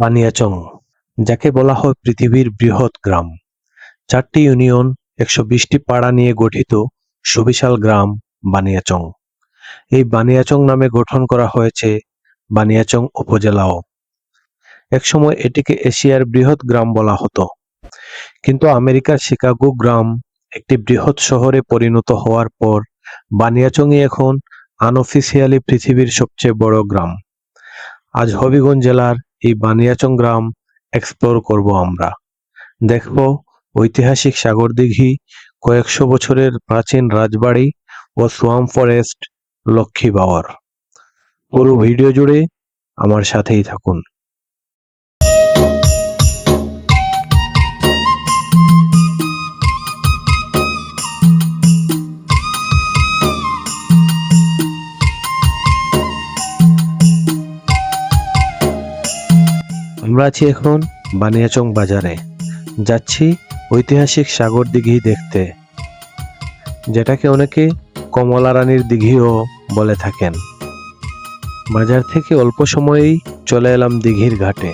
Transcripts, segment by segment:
বানিয়াচং, যাকে বলা হয় পৃথিবীর বৃহৎ গ্রাম। চারটি ইউনিয়ন, একশো বিশটি পাড়া নিয়ে গঠিত সুবিশাল গ্রাম বানিয়াচং। এই বানিয়াচং নামে গঠন করা হয়েছে বানিয়াচং উপজেলাও। একসময় এটিকে এশিয়ার বৃহৎ গ্রাম বলা হতো। কিন্তু আমেরিকার শিকাগো গ্রাম একটি বৃহৎ শহরে পরিণত হওয়ার পর বানিয়াচংই এখন আনঅফিসিয়ালি পৃথিবীর সবচেয়ে বড় গ্রাম। আজ হবিগঞ্জ জেলার এই বানিয়াচং গ্রাম এক্সপ্লোর করব আমরা। দেখব ঐতিহাসিক সাগর দিঘি, কয়েকশো বছরের প্রাচীন রাজবাড়ি ও সোয়াম ফরেস্ট লক্ষ্মী বাওয়ার পুরো ভিডিও জুড়ে আমার সাথেই থাকুন। আমরা আছি এখন বানিয়াচং বাজারে। যাচ্ছি ঐতিহাসিক সাগর দিঘি দেখতে, যেটাকে অনেকে কমলা রানীর দিঘিও বলে থাকেন। বাজার থেকে অল্প সময়েই চলে এলাম দিঘির ঘাটে।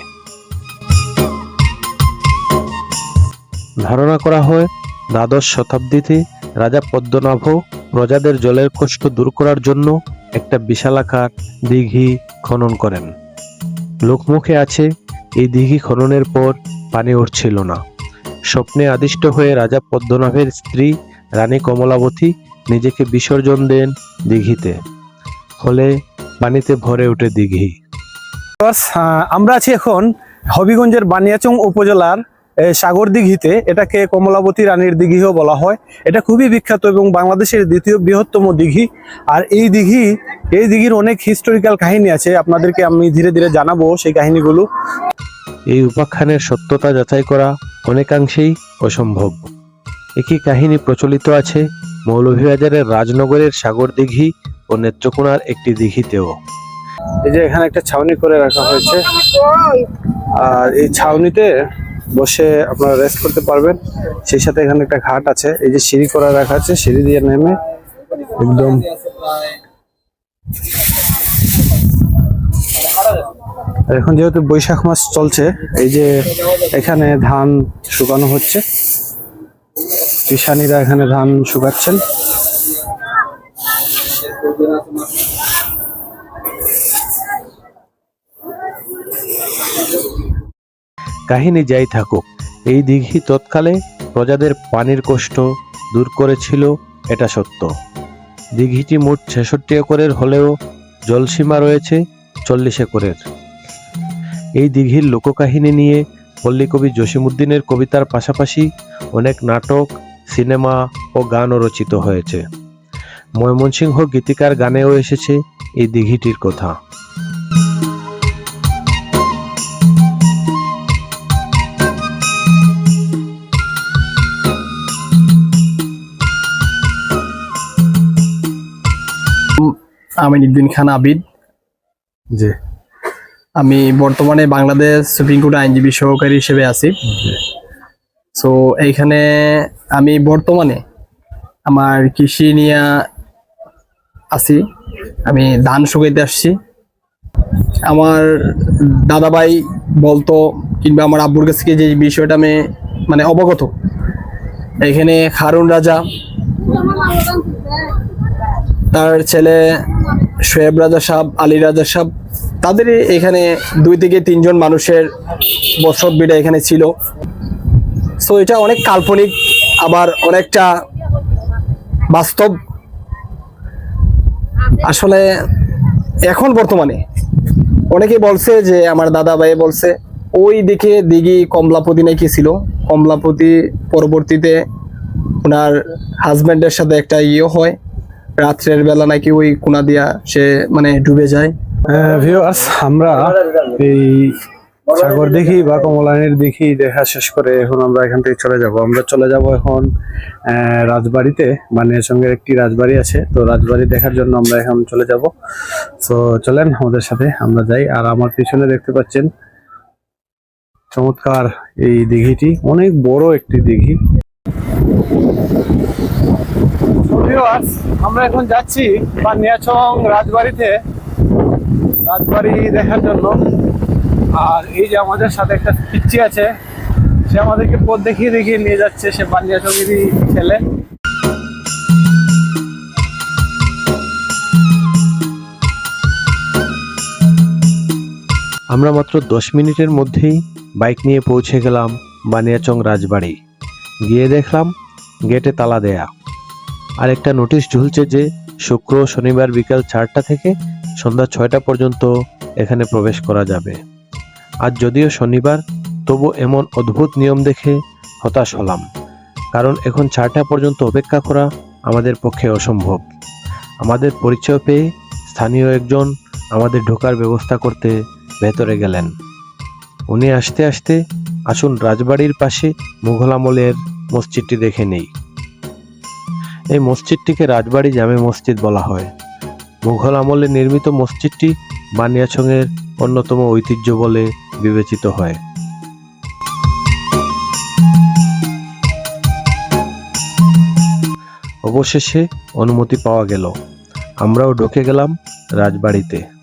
ধারণা করা হয়, দ্বাদশ শতাব্দীতে রাজা পদ্মনাভ প্রজাদের জলের কষ্ট দূর করার জন্য একটা বিশালাকার দিঘি খনন করেন। লোকমুখে আছে এই দিঘি খননের পর পানি উঠছিল না। স্বপ্নে আদিষ্ট হয়ে রাজা পদ্মনাভের স্ত্রী রানী কমলাবতী নিজেকে বিসর্জন দেন দিঘিতে। ফলে পানিতে ভরে ওঠে দিঘি। আমরা আছি এখন হবিগঞ্জের বানিয়াচং উপজেলার সাগর দিঘিতে এটাকে কমলাবতী রানীর দিঘিও বলা হয়। এটা খুবই বিখ্যাত এবং বাংলাদেশের দ্বিতীয় বৃহত্তম দিঘি। আর এই দিঘি এই দিঘির অনেক হিস্টোরিক্যাল কাহিনী আছে আপনাদেরকে আমি ধীরে ধীরে জানাব সেই কাহিনীগুলো। এই উপাখ্যানের সত্যতা যাচাই করা অনেকাংশেই অসম্ভব। একই কাহিনী প্রচলিত আছে মৌলভীবাজারের রাজনগরের সাগর দিঘি ও নেত্রকোনার একটি দিঘিতেও। এই যে এখানে একটা ছাউনি করে রাখা হয়েছে। আর এই ছাউনিতে বসে আপনারা রেস্ট করতে পারবেন। সেই সাথে এখানে একটা ঘাট আছে। এই যে সিঁড়ি করা রাখা আছে, সিঁড়ি দিয়ে নেমে একদম এখন যেহেতু বৈশাখ মাস চলছে, এই যে এখানে ধান শুকানো হচ্ছে। কিষানিরা এখানে ধান শুকাচ্ছেন। কাহিনী যাই থাকুক, এই দিঘি তৎকালে প্রজাদের পানির কষ্ট দূর করেছিল, এটা সত্য। দিঘিটি মোট ছেষট্টি একরের হলেও জলসীমা রয়েছে চল্লিশ একরের। এই দিঘির লোককাহিনী নিয়ে পল্লীকবি জসিমুদ্দিনের কবিতার পাশাপাশি অনেক নাটক, সিনেমা ও গানও রচিত হয়েছে। ময়মনসিংহ গীতিকার গানেও এসেছে এই দিঘিটির কথা। আমিনুদ্দিন খান আবিদ। জি। আমি বর্তমানে বাংলাদেশ সুপ্রিম কোর্ট আইনজীবী সহকারী হিসেবে আছি। সো এইখানে আমি বর্তমানে আমার কৃষি নিয়ে আছি। আমি ধান শুকাইতে আসছি। আমার দাদাভাই বলতো কিংবা আমার আব্বুর কাছ থেকে যে বিষয়টা আমি মানে অবগত। এখানে খারুন রাজা তার ছেলে শোয়েব রাজা সাহ আলী রাজা সাহ তাদেরই এখানে দুই থেকে তিনজন মানুষের বসত বিটা এখানে ছিল। সো এটা অনেক কাল্পনিক, আবার অনেকটা বাস্তব। আসলে এখন বর্তমানে অনেকে বলছে যে, আমার দাদা ভাই বলছে, ওই দিকে দিঘি কমলাপতি নাকি ছিল। কমলাপতি পরবর্তীতে ওনার হাজব্যান্ডের সাথে একটা ইয়ে হয়। রাত্রের বেলা নাকি ওই কোনা দিয়া সে মানে ডুবে যায়। ভিউয়ার্স আমরা এই সাগর দেখি বা কমলানের দেখি, দেখা শেষ করে এখন আমরা এখান থেকে চলে যাব। আমরা চলে যাব এখন রাজবাড়িতে মানে সঙ্গে একটি রাজবাড়ি আছে। তো রাজবাড়ি দেখার জন্য আমরা এখন চলে যাব। তো চলেন আমাদের সাথে, আমরা যাই। আর আমার পিছনে দেখতে পাচ্ছেন, চমৎকার এই দিঘিটি। অনেক বড় একটি দিঘি। আমরা এখন যাচ্ছি বানিয়াচং রাজবাড়িতে। রাজবাড়ি দেখার জন্য। আর এই যে আমাদের সাথে একটা পিচ্ছি আছে, সে আমাদেরকে পথ দেখিয়ে দেখিয়ে নিয়ে যাচ্ছে, সে বানিয়াচঙ্গেরই ছেলে। আমরা মাত্র দশ মিনিটের মধ্যেই বাইক নিয়ে পৌঁছে গেলাম বানিয়াচং রাজবাড়ি। গিয়ে দেখলাম গেটে তালা দেয়া। আর একটা নোটিশ ঝুলছে যে শুক্র শনিবার বিকাল চারটা থেকে সন্ধ্যা ছয়টা পর্যন্ত এখানে প্রবেশ করা যাবে। আজ যদিও শনিবার, তবু এমন অদ্ভুত নিয়ম দেখে হতাশ হলাম, কারণ এখন চারটা পর্যন্ত অপেক্ষা করা আমাদের পক্ষে অসম্ভব। আমাদের পরিচয় পেয়ে স্থানীয় একজন আমাদের ঢোকার ব্যবস্থা করতে ভেতরে গেলেন। উনি আসতে আসতে আসুন রাজবাড়ির পাশে মুঘল আমলের মসজিদটি দেখে নেই। এই মসজিদটিকে রাজবাড়ি জামে মসজিদ বলা হয়। মুঘল আমলে নির্মিত মসজিদটি বানিয়াছংয়ের অন্যতম ঐতিহ্য বলে বিবেচিত হয়। অবশেষে অনুমতি পাওয়া গেল। আমরাও ঢুকে গেলাম রাজবাড়িতে।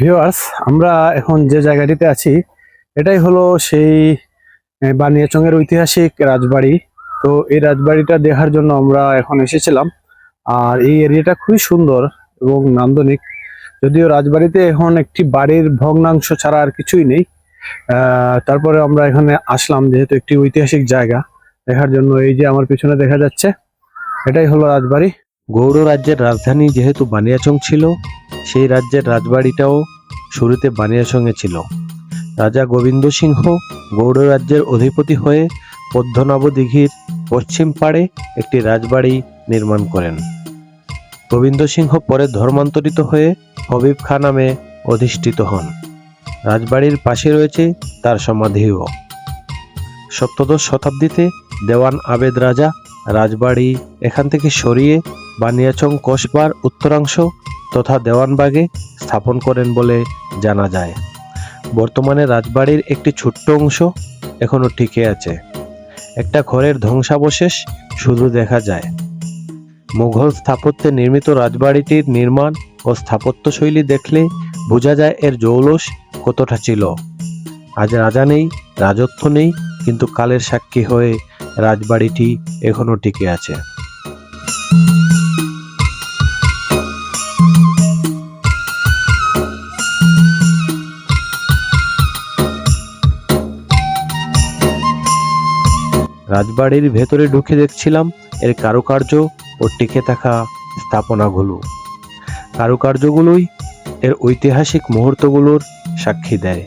ভিউয়ার্স আমরা এখন যে জায়গাটিতে আছি, এটাই হলো সেই বানিয়াচংয়ের ঐতিহাসিক রাজবাড়ি। তো এই রাজবাড়িটা দেখার জন্য আমরা এখন এসেছিলাম। আর এই এরিয়াটা খুবই সুন্দর এবং নান্দনিক। যদিও রাজবাড়িতে এখন একটি বাড়ির ভগ্নাংশ ছাড়া আর কিছুই নেই। তারপরে আমরা এখানে আসলাম, যেহেতু একটি ঐতিহাসিক জায়গা। দেখার জন্য এই যে আমার পিছনে দেখা যাচ্ছে, এটাই হলো রাজবাড়ি। গৌড় রাজ্যের রাজধানী যেহেতু বানিয়াচং ছিল, সেই রাজ্যের রাজবাড়িটাও শুরুতে বানিয়াচংয়ে ছিল। রাজা গোবিন্দ সিংহ গৌড় রাজ্যের অধিপতি হয়ে পদ্মনাভ দিঘির পশ্চিম পাড়ে একটি রাজবাড়ি নির্মাণ করেন। গোবিন্দ সিংহ পরে ধর্মান্তরিত হয়ে হবিব খা নামে অধিষ্ঠিত হন। রাজবাড়ির পাশে রয়েছে তার সমাধিও। সপ্তদশ শতাব্দীতে দেওয়ান আবেদ রাজা রাজবাড়ি এখান থেকে সরিয়ে বানিয়াচং কসবার উত্তরাংশ তথা দেওয়ানবাগে স্থাপন করেন বলে জানা যায়। বর্তমানে রাজবাড়ির একটি ছোট্ট অংশ এখনও টিকে আছে। একটা ঘরের ধ্বংসাবশেষ শুধু দেখা যায়। মুঘল স্থাপত্যে নির্মিত রাজবাড়িটির নির্মাণ ও স্থাপত্যশৈলী দেখলে বোঝা যায় এর জৌলস কতটা ছিল। আজ রাজা নেই, রাজত্ব নেই, কিন্তু কালের সাক্ষী হয়ে রাজবাড়িটি এখনও টিকে আছে। রাজবাড়ির ভেতরে ঢুকে দেখছিলাম এর কারুকার্য ও টিকে থাকা স্থাপনাগুলো। কারুকার্যগুলোই এর ঐতিহাসিক মুহূর্তগুলোর সাক্ষী দেয়।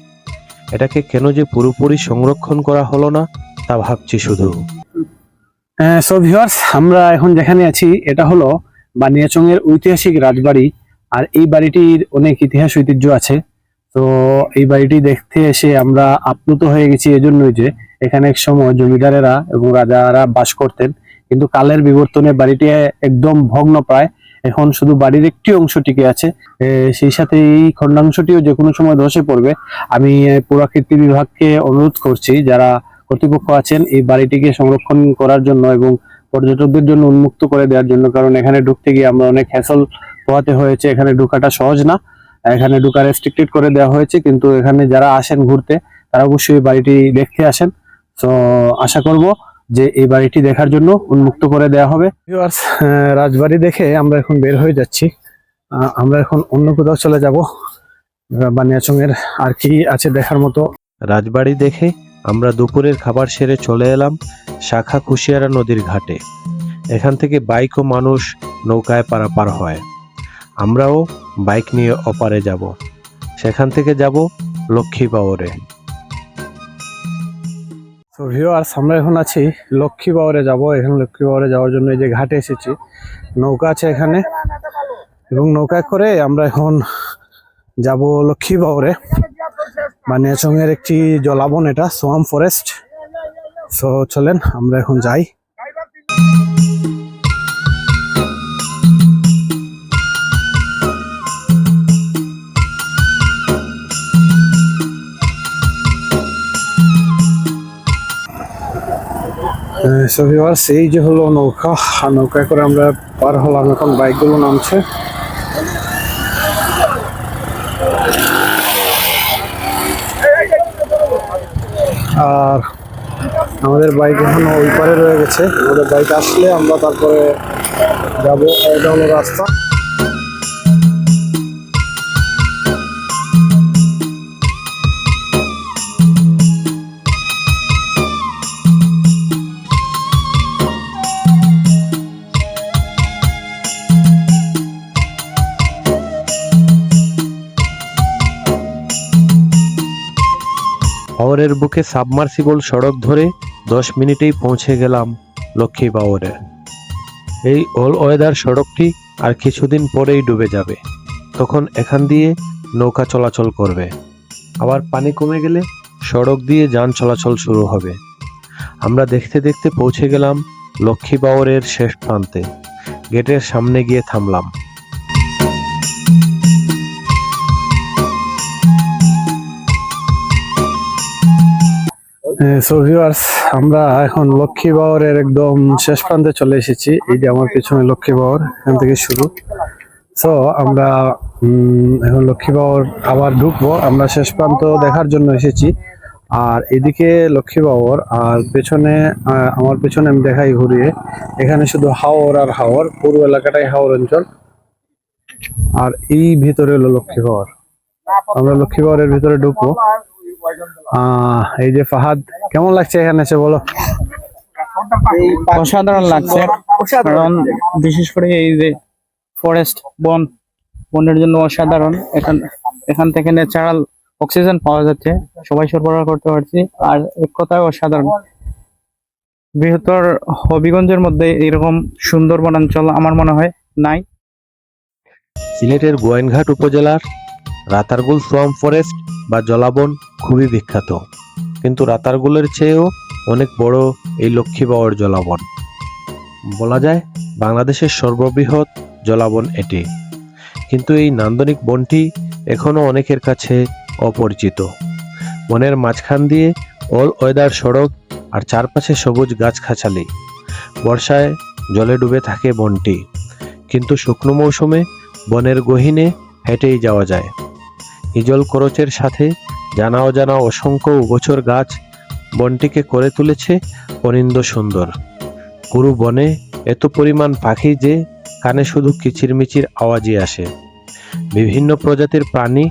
এটাকে কেন যে পুরোপুরি সংরক্ষণ করা হলো না, তা ভাবছি শুধু। সো ভিউয়ার্স আমরা এখন যেখানে আছি, এটা হলো বানিয়াচং এর ঐতিহাসিক রাজবাড়ি, আর এই বাড়িটির অনেক ইতিহাস ঐতিহ্য আছে। তো এই বাড়িটি দেখতে এসে আমরা আপ্লুত হয়ে গেছি এজন্যই যে এখানে এক সময় জমিদারেরা এবং রাজারা বাস করতেন। কিন্তু কালের বিবর্তনে বাড়িটি একদম ভগ্ন প্রায়। এখন শুধু বাড়ির একটি অংশ টিকে আছে। সেই সাথে এই খণ্ডাংশটিও যে কোনো সময় ধসে পড়বে, আমি পুরাকীর্তি বিভাগকে অনুরোধ করছি, যারা কর্তৃপক্ষ আছেন, এই বাড়িটিকে সংরক্ষণ করার জন্য এবং পর্যটকদের জন্য উন্মুক্ত করে দেওয়ার জন্য, কারণ এখানে ঢুকতে গিয়ে আমরা অনেক হ্যাসল পোহাতে হয়েছে। এখানে ঢুকাটা সহজ না। এখানে ঢুকা রেস্ট্রিক্টেড করে দেওয়া হয়েছে, কিন্তু এখানে যারা আসেন ঘুরতে, তারা অবশ্যই বাড়িটি দেখতে আসেন। তো আশা করব যে এই বাড়িটি দেখার জন্য উন্মুক্ত করে দেওয়া হবে। রাজবাড়ি দেখে আমরা এখন বের হয়ে যাচ্ছি। আমরা এখন অন্য কোথাও চলে যাব। বানিয়াচং এর আর কি আছে দেখার মতো। রাজবাড়ি দেখে আমরা দুপুরের খাবার সেরে চলে এলাম শাখা কুশিয়ারা নদীর ঘাটে। এখান থেকে বাইক ও মানুষ নৌকায় পারাপার হয়। আমরাও বাইক নিয়ে অপারে যাব। সেখান থেকে যাব লক্ষ্মী পাওয়ারে তো ভিউয়ার্স আমরা এখন আছি, লক্ষ্মী বাওয়ারে যাব। এখানে লক্ষ্মী বাওয়ারে যাওয়ার জন্য এই যে ঘাটে এসেছি। নৌকা আছে এখানে। এবং নৌকা করে আমরা এখন যাব লক্ষ্মী বাওয়ারে। বানিয়াচংয়ের একটি জলাবন এটা, সোয়াম ফরেস্ট। সো চলেন, আমরা এখন যাই। আহ, সো ভিউয়ার্স এই যে হলো নৌকা আর নৌকায় করে আমরা পার হলাম। এখন বাইকগুলো নামছে। আর আমাদের বাইক এখন ওই পারে রয়ে গেছে। আমাদের বাইক আসলে আমরা তারপরে যাব। এটা হলো রাস্তা। হাওরের বুকে সাবমার্সিবল সড়ক ধরে দশ মিনিটেই পৌঁছে গেলাম লক্ষ্মী বাওরে এই অল ওয়েদার সড়কটি আর কিছুদিন পরেই ডুবে যাবে। তখন এখান দিয়ে নৌকা চলাচল করবে। আবার পানি কমে গেলে সড়ক দিয়ে যান চলাচল শুরু হবে। আমরা দেখতে দেখতে পৌঁছে গেলাম লক্ষ্মী বাওরের শেষ প্রান্তে। গেটের সামনে গিয়ে থামলাম। সো ভিউয়ার্স আমরা এখন লক্ষ্মী বাওয়ারের একদম শেষ প্রান্তে চলে এসেছি। এই যে আমার পিছনে লক্ষ্মী বাওয়ার, এখান থেকে শুরু। সো আমরা এখন লক্ষ্মী বাওয়ার আবার ঢুকবো। আমরা শেষ প্রান্ত দেখার জন্য এসেছি। আর এদিকে লক্ষ্মী বাওয়ার, আর পেছনে আমার পেছনে আমি দেখাই ঘুরিয়ে। এখানে শুধু হাওর আর হাওর, পুরো এলাকাটাই হাওর অঞ্চল। আর এই ভিতরে হলো লক্ষ্মী বাওয়ার। আমরা লক্ষ্মী বাওয়ারের ভিতরে ঢুকবো। এই যে ফাহাদ কেমন লাগছে এখানে এসে বলো? অসাধারণ লাগছে। কারণ বিশেষ করে এই যে ফরেস্ট বন বনের জন্য অসাধারণ। এখান এখান থেকে ন্যাচারাল অক্সিজেন পাওয়া যাচ্ছে। সবাই সরবরাহ করতে পারছি। আর এক কথায় অসাধারণ। বৃহত্তর হবিগঞ্জের মধ্যে এরকম সুন্দর বনাঞ্চল আমার মনে হয় নাই। সিলেটের গোয়েনঘাট উপজেলার রাতারগুল সোয়াম ফরেস্ট বা জলাবন খুবই বিখ্যাত। কিন্তু রাতারগুলের চেয়েও অনেক বড় এই লক্ষ্মী বাওয়ার জলাবন। বলা যায় বাংলাদেশের সর্ববৃহৎ জলাবন এটি। কিন্তু এই নান্দনিক বনটি এখনও অনেকের কাছে অপরিচিত। বনের মাঝখান দিয়ে অল ওয়েদার সড়ক আর চারপাশে সবুজ গাছখাঁচালি বর্ষায় জলে ডুবে থাকে বনটি। কিন্তু শুকনো মৌসুমে বনের গহীনে হেঁটেই যাওয়া যায়। হিজল করচের সাথে জানা অজানা অসংখ্য উভচর গাছ বনটিকে করে তুলেছে অনিন্দ সুন্দর। পুরো বনে এত পরিমাণ পাখি যে কানে শুধু কিচিরমিচির আওয়াজই আসে। বিভিন্ন প্রজাতির প্রাণী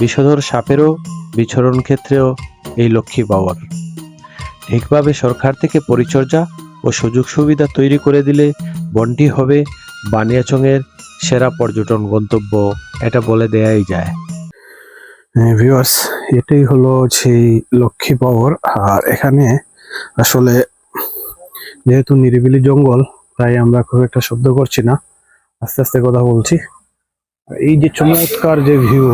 বিষধর সাপেরও বিচরণ ক্ষেত্রেও এই লক্ষ্মী বাওয়ার। ঠিকভাবে সরকার থেকে পরিচর্যা ও সুযোগ সুবিধা তৈরি করে দিলে বনটি হবে বানিয়াচংয়ের সেরা পর্যটন গন্তব্য, এটা বলে দেয়াই যায়। ভিউয়ার্স এটাই হলো সেই লক্ষ্মী পাওয়ার। আর এখানে আসলে যেহেতু নিরিবিলি জঙ্গল, তাই আমরা খুব একটা শব্দ করছি না। আস্তে আস্তে কথা বলছি। এই যে চমৎকার যে ভিউ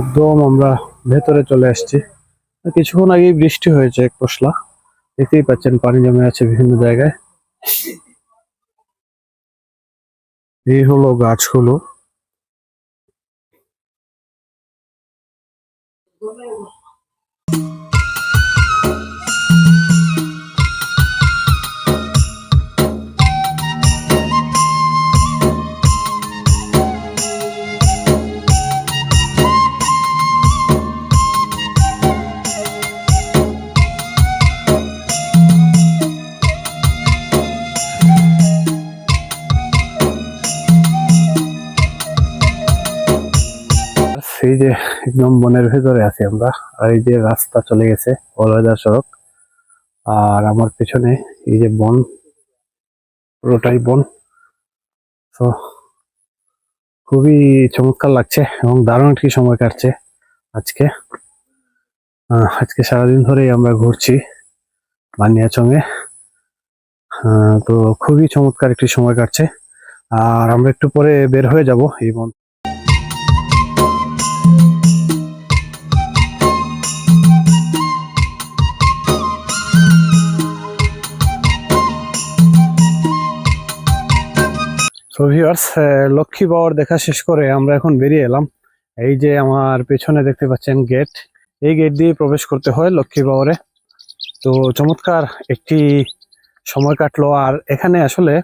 একদম আমরা ভেতরে চলে আসছি। কিছুক্ষণ আগেই বৃষ্টি হয়েছে এক পশলা। দেখতেই পাচ্ছেন, পানি জমে আছে বিভিন্ন জায়গায়। এই হলো গাছগুলো। যে একদম বনের ভেতরে আছি আমরা আর এই যে রাস্তা চলে গেছে অলওয়েদার সড়ক। আর আমার পেছনে এই যে বন পুরোটাই বন। তো খুবই চমৎকার লাগছে এবং দারুণ একটি সময় কাটছে আজকে। আজকে সারাদিন ধরেই আমরা ঘুরছি বানিয়াচংয়ে। আহ, তো খুবই চমৎকার একটি সময় কাটছে। আর আমরা একটু পরে বের হয়ে যাব এই বন সো ভিউয়ার্স লক্ষ্মী বাওয়ার দেখা শেষ করে আমরা এখন বেরিয়ে এলাম। এই যে আমার পেছনে দেখতে পাচ্ছেন গেট এই গেট দিয়ে প্রবেশ করতে হয় লক্ষ্মী বাওয়ারে তো চমৎকার একটি সময় কাটলো। আর এখানে আসলে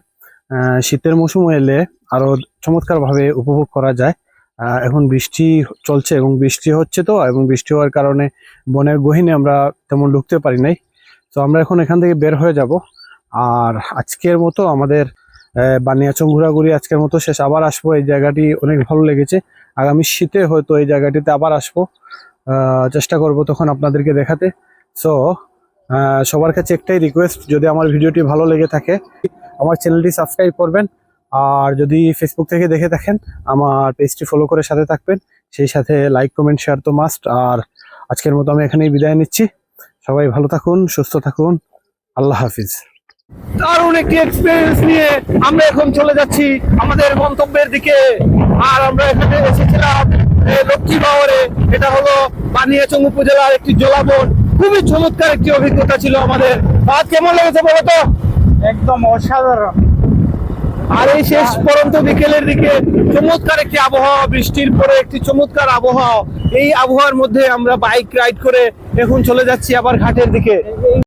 শীতের মৌসুম এলে আরও চমৎকারভাবে উপভোগ করা যায়। এখন বৃষ্টি চলছে এবং বৃষ্টি হচ্ছে তো, এবং বৃষ্টি হওয়ার কারণে বনের গহীনে আমরা তেমন ঢুকতে পারি নাই। তো আমরা এখন এখান থেকে বের হয়ে যাব। আর আজকের মতো আমাদের বানিয়াচং ঘোরাঘুরি আজকের মতো শেষ। আবার আসব। এই জায়গাটি অনেক ভালো লেগেছে। আগামী শীতে হয়তো এই জায়গাটিতে আবার আসব। চেষ্টা করব তখন আপনাদেরকে দেখাতে। সো সবার কাছে একটাই রিকোয়েস্ট যদি আমার ভিডিওটি ভালো লেগে থাকে, আমার চ্যানেলটি সাবস্ক্রাইব করবেন। আর যদি ফেসবুক থেকে দেখে থাকেন, আমার পেজটি ফলো করে সাথে থাকবেন। সেই সাথে লাইক কমেন্ট শেয়ার তো মাস্ট আর আজকের মতো আমি এখানেই বিদায় নিচ্ছি। সবাই ভালো থাকুন, সুস্থ থাকুন। আল্লাহ হাফিজ। দারুণ একটি এক্সপিরিয়েন্স নিয়ে আমরা এখন চলে যাচ্ছি আমাদের গন্তব্যের দিকে। আর আমরা এখানে এসেছিলাম লক্ষ্মী বাওয়ারে। এটা হলো বানিয়াচং উপজেলার একটি জলাবন। খুবই চমৎকার একটি অভিজ্ঞতা ছিল আমাদের। আজ কেমন লেগেছে বলো তো? একদম অসাধারণ। আর এই শেষ পরন্ত বিকেলের দিকে চমৎকার একটি আবহাওয়া বৃষ্টির পরে একটি চমৎকার আবহাওয়া। এই আবহাওয়ার মধ্যে আমরা বাইক রাইড করে এখন চলে যাচ্ছি আবার ঘাটের দিকে।